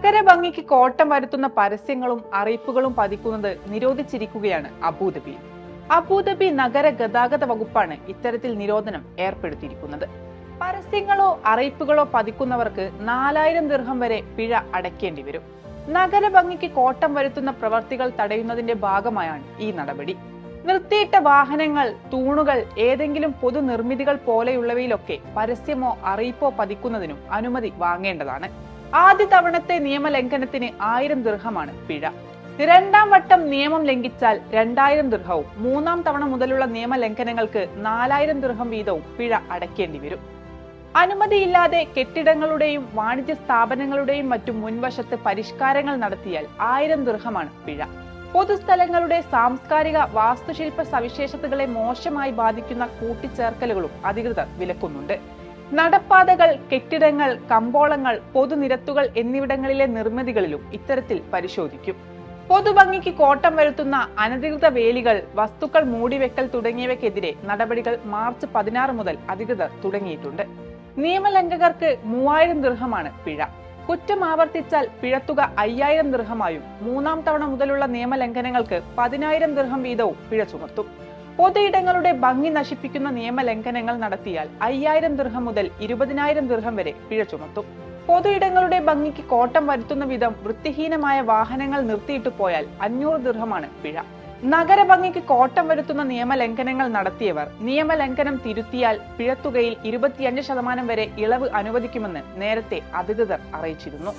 നഗരഭംഗിക്ക് കോട്ടം വരുത്തുന്ന പരസ്യങ്ങളും അറിയിപ്പുകളും പതിക്കുന്നത് നിരോധിച്ചിരിക്കുകയാണ് അബുദാബി. അബുദാബി നഗര ഗതാഗത വകുപ്പാണ് ഇത്തരത്തിൽ നിരോധനം ഏർപ്പെടുത്തിയിരിക്കുന്നത്. പരസ്യങ്ങളോ അറിയിപ്പുകളോ പതിക്കുന്നവർക്ക് നാലായിരം ദീർഘം വരെ പിഴ അടയ്ക്കേണ്ടി വരും. നഗരഭംഗിക്ക് കോട്ടം വരുത്തുന്ന പ്രവർത്തികൾ തടയുന്നതിന്റെ ഭാഗമായാണ് ഈ നടപടി. നിർത്തിയിട്ട വാഹനങ്ങൾ തൂണുകൾ ഏതെങ്കിലും പൊതുനിർമ്മിതികൾ പോലെയുള്ളവയിലൊക്കെ പരസ്യമോ അറിയിപ്പോ പതിക്കുന്നതിനും അനുമതി വാങ്ങേണ്ടതാണ്. ആദ്യ തവണത്തെ നിയമലംഘനത്തിന് ആയിരം ദീർഘമാണ് പിഴ. രണ്ടാം വട്ടം നിയമം ലംഘിച്ചാൽ രണ്ടായിരം ദീർഘവും മൂന്നാം തവണ മുതലുള്ള നിയമലംഘനങ്ങൾക്ക് നാലായിരം ദീർഘം വീതവും പിഴ അടയ്ക്കേണ്ടി വരും. അനുമതിയില്ലാതെ കെട്ടിടങ്ങളുടെയും വാണിജ്യ സ്ഥാപനങ്ങളുടെയും മറ്റും മുൻവശത്ത് പരിഷ്കാരങ്ങൾ നടത്തിയാൽ ആയിരം ദീർഘമാണ് പിഴ. പൊതുസ്ഥലങ്ങളുടെ സാംസ്കാരിക വാസ്തുശില്പ സവിശേഷതകളെ മോശമായി ബാധിക്കുന്ന കൂട്ടിച്ചേർക്കലുകളും അധികൃതർ വിലക്കുന്നുണ്ട്. നടപ്പാതകൾ കെട്ടിടങ്ങൾ കമ്പോളങ്ങൾ പൊതുനിരത്തുകൾ എന്നിവിടങ്ങളിലെ നിർമ്മിതികളിലും ഇത്തരത്തിൽ പരിശോധിക്കും. പൊതുഭംഗിക്ക് കോട്ടം വരുത്തുന്ന അനധികൃത വേലികൾ വസ്തുക്കൾ മൂടിവെക്കൽ തുടങ്ങിയവയ്ക്കെതിരെ നടപടികൾ മാർച്ച് പതിനാറ് മുതൽ അധികൃതർ തുടങ്ങിയിട്ടുണ്ട്. നിയമലംഘകർക്ക് മൂവായിരം ദൃഹമാണ് പിഴ. കുറ്റം ആവർത്തിച്ചാൽ പിഴത്തുക അയ്യായിരം ദൃഹമായും മൂന്നാം തവണ മുതലുള്ള നിയമലംഘനങ്ങൾക്ക് പതിനായിരം ദൃഹം വീതവും പിഴ ചുമത്തും. പൊതുയിടങ്ങളുടെ ഭംഗി നശിപ്പിക്കുന്ന നിയമലംഘനങ്ങൾ നടത്തിയാൽ അയ്യായിരം ദീർഘം മുതൽ ഇരുപതിനായിരം ദീർഘം വരെ പിഴ ചുമത്തും. പൊതുയിടങ്ങളുടെ ഭംഗിക്ക് കോട്ടം വരുത്തുന്ന വിധം വൃത്തിഹീനമായ വാഹനങ്ങൾ നിർത്തിയിട്ട് പോയാൽ അഞ്ഞൂറ് ദീർഘമാണ് പിഴ. നഗരഭംഗിക്ക് കോട്ടം വരുത്തുന്ന നിയമലംഘനങ്ങൾ നടത്തിയവർ നിയമലംഘനം തിരുത്തിയാൽ പിഴത്തുകയിൽ ഇരുപത്തിയഞ്ച് ശതമാനം വരെ ഇളവ് അനുവദിക്കുമെന്ന് നേരത്തെ അധികൃതർ അറിയിച്ചിരുന്നു.